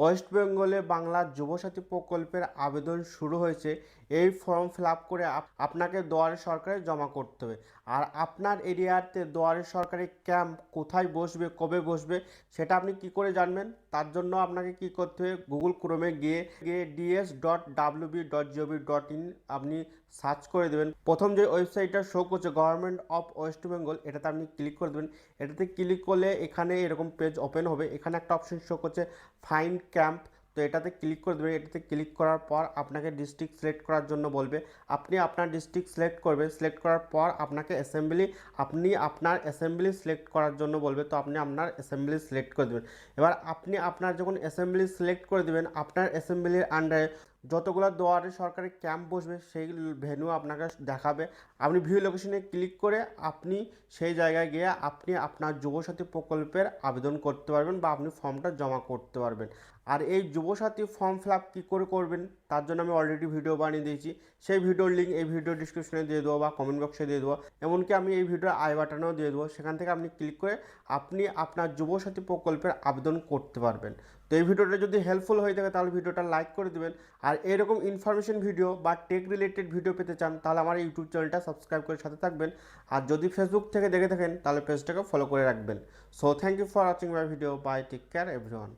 West বেঙ্গলে বাংলা যুবসাথী প্রকল্পের আবেদন শুরু হয়েছে। এই ফর্ম ফিল আপ করে আপনাকে দুয়ারে সরকারে জমা করতে হবে। আর আপনার এরিয়াতে দুয়ারে সরকারি ক্যাম্প কোথায় বসবে, কবে বসবে, সেটা আপনি কি করে জানবেন? তার জন্য আপনাকে কি করতে হবে? গুগল ক্রোমে গিয়ে গিয়ে DS dot WB dot GOV dot in আপনি সার্চ করে দেবেন। প্রথম যে ওয়েবসাইটটা শো করছে গভর্নমেন্ট অফ ওয়েস্ট বেঙ্গল এটাতে আপনি ক্লিক করে দেবেন। এটাতে ক্লিক করলে এখানে এরকম পেজ ওপেন হবে। এখানে একটা অপশন শো করছে ফাইন্ড ক্যাম্প তো এটাতে ক্লিক করে দেবে। এটাতে ক্লিক করার পর আপনাকে ডিস্ট্রিক্ট সিলেক্ট করার জন্য বলবে। আপনি আপনার ডিস্ট্রিক্ট সিলেক্ট করবেন। সিলেক্ট করার পর আপনাকে অ্যাসেম্বলি আপনি আপনার অ্যাসেম্বলি সিলেক্ট করার জন্য বলবে। তো আপনি আপনার অ্যাসেম্বলি সিলেক্ট করে দেবেন। এবার আপনি আপনার যখন অ্যাসেম্বলি সিলেক্ট করে দেবেন, আপনার অ্যাসেম্বলির আন্ডারে যতগুলো দুয়ারে সরকারি ক্যাম্প বসবে, সেই ভেন্যু আপনাকে দেখাবে। আপনি ভিউ লোকেশনে ক্লিক করে আপনি সেই জায়গায় গিয়ে আপনি আপনার যুবসাথী প্রকল্পের আবেদন করতে পারবেন বা আপনি ফর্মটা জমা করতে পারবেন। আর এই যুবসাথী ফর্ম ফিল আপ কী করে করবেন, তার জন্য আমি অলরেডি ভিডিও বানিয়ে দিয়েছি। সেই ভিডিওর লিঙ্ক এই ভিডিও ডিসক্রিপশনে দিয়ে দেবো বা কমেন্ট বক্সে দিয়ে দেবো। এমনকি আমি এই ভিডিওর আই বাটনেও দিয়ে দেবো। সেখান থেকে আপনি ক্লিক করে আপনি আপনার যুবসাথী প্রকল্পের আবেদন করতে পারবেন। তো এই ভিডিওটা যদি হেল্পফুল হয়ে থাকে, তাহলে ভিডিওটা লাইক করে দেবেন। আর এরকম ইনফরমেশন ভিডিও বা টেক রিলেটেড ভিডিও পেতে চান, তাহলে আমার ইউটিউব চ্যানেলটা সাবস্ক্রাইব করে সাথে থাকবেন। আর যদি ফেসবুক থেকে দেখে থাকেন, তাহলে পেজটাকে ফলো করে রাখবেন। So thank you for watching my video bye take care everyone